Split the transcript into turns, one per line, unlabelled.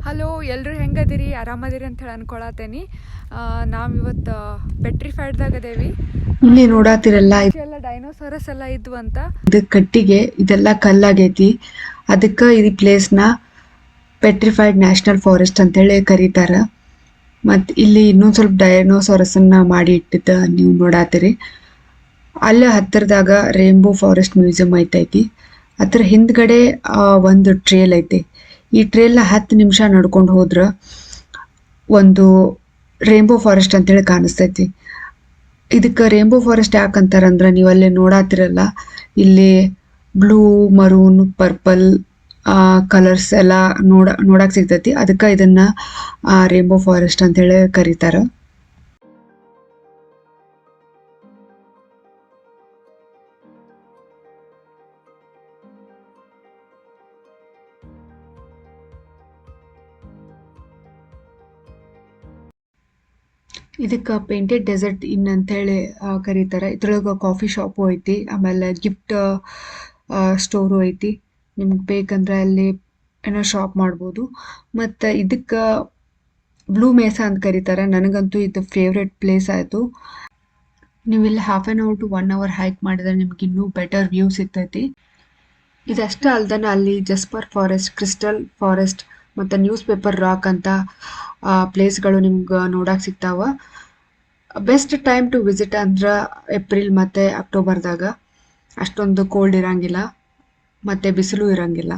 Hello ಎಲ್ಲರೂ ಹೆಂಗದಿರಿ? ಆರಾಮದಿರಿ ಅಂತ ಹೇಳಿ ಅನ್ಕೊಳತೇನಿ ನಾವು ಇವತ್ತು ಪೆಟ್ರಿಫೈಡ್ದಾಗ ಅದೇವಿ
ಇಲ್ಲಿ ನೋಡಾತಿರಲ್ಲ
ಎಲ್ಲ ಡೈನೋಸಾರಸ್ ಎಲ್ಲ ಇದ್ವು ಅಂತ.
ಇದು ಕಟ್ಟಿಗೆ ಇದೆಲ್ಲ ಕಲ್ಲಾಗೈತಿ. ಅದಕ್ಕ ಈ ಪ್ಲೇಸ್ನ ಪೆಟ್ರಿಫೈಡ್ ನ್ಯಾಷನಲ್ ಫಾರೆಸ್ಟ್ ಅಂತೇಳಿ ಕರೀತಾರ. ಮತ್ತು ಇಲ್ಲಿ ಇನ್ನೊಂದ್ ಸ್ವಲ್ಪ ಡೈನೋಸಾರಸ್ ಅನ್ನ ಮಾಡಿ ಇಟ್ಟಿದ್ದ ನೀವು ನೋಡಾತಿರಿ. ಅಲ್ಲೇ ಹತ್ತಿರದಾಗ ರೇಂಬೋ ಫಾರೆಸ್ಟ್ ಮ್ಯೂಸಿಯಂ ಐತೈತಿ. ಅದರ ಹಿಂದ್ಗಡೆ ಒಂದು ಟ್ರೇಲ್ ಐತಿ. ಈ ಟ್ರೇಲ್ನ ಹತ್ತು ನಿಮಿಷ ನಡ್ಕೊಂಡು ಹೋದ್ರ ಒಂದು ರೇಂಬೋ ಫಾರೆಸ್ಟ್ ಅಂತೇಳಿ ಕಾಣಿಸ್ತೈತಿ. ಇದಕ್ಕೆ ರೇಂಬೋ ಫಾರೆಸ್ಟ್ ಯಾಕಂತಾರಂದ್ರೆ ನೀವು ಅಲ್ಲಿ ನೋಡಾತಿರಲ್ಲ, ಇಲ್ಲಿ ಬ್ಲೂ ಮರೂನ್ ಪರ್ಪಲ್ ಕಲರ್ಸ್ ಎಲ್ಲ ನೋಡ, ನೋಡಕ್ ಸಿಗ್ತೈತಿ. ಅದಕ್ಕೆ ಇದನ್ನ ರೇಂಬೋ ಫಾರೆಸ್ಟ್ ಅಂತೇಳಿ ಕರೀತಾರ. ಇದಕ್ಕೆ ಪೇಂಟೆಡ್ ಡೆಸರ್ಟ್ ಇನ್ ಅಂತೇಳಿ ಹೇಳಿ ಕರೀತಾರೆ. ಇದ್ರೊಳಗೆ ಕಾಫಿ ಶಾಪು ಐತಿ, ಆಮೇಲೆ ಗಿಫ್ಟ್ ಸ್ಟೋರು ಐತಿ. ನಿಮ್ಗೆ ಬೇಕಂದ್ರೆ ಅಲ್ಲಿ ಏನೋ ಶಾಪ್ ಮಾಡ್ಬೋದು. ಮತ್ತು ಇದಕ್ಕೆ ಬ್ಲೂ ಮೇಸ ಅಂತ ಕರೀತಾರೆ. ನನಗಂತೂ ಇದು ಫೇವ್ರೆಟ್ ಪ್ಲೇಸ್ ಆಯಿತು. ನೀವು ಇಲ್ಲಿ half an hour to one hour hike ಮಾಡಿದ್ರೆ ನಿಮ್ಗೆ ಇನ್ನೂ ಬೆಟರ್ ವ್ಯೂ ಸಿಗ್ತೈತಿ. ಇದಷ್ಟೇ ಅಲ್ದನ ಅಲ್ಲಿ ಜಸ್ಪರ್ ಫಾರೆಸ್ಟ್ ಕ್ರಿಸ್ಟಲ್ ಫಾರೆಸ್ಟ್ ಮತ್ತು ನ್ಯೂಸ್ ಪೇಪರ್ ರಾಕ್ ಅಂತ ಪ್ಲೇಸ್ಗಳು ನಿಮ್ಗೆ ನೋಡಕ್ಕೆ ಸಿಗ್ತಾವ. ಬೆಸ್ಟ್ ಟೈಮ್ ಟು ವಿಸಿಟ್ ಅಂದ್ರೆ ಏಪ್ರಿಲ್ ಮತ್ತು ಅಕ್ಟೋಬರ್ದಾಗ. ಅಷ್ಟೊಂದು ಕೋಲ್ಡ್ ಇರಂಗಿಲ್ಲ, ಮತ್ತು ಬಿಸಿಲು ಇರಂಗಿಲ್ಲ.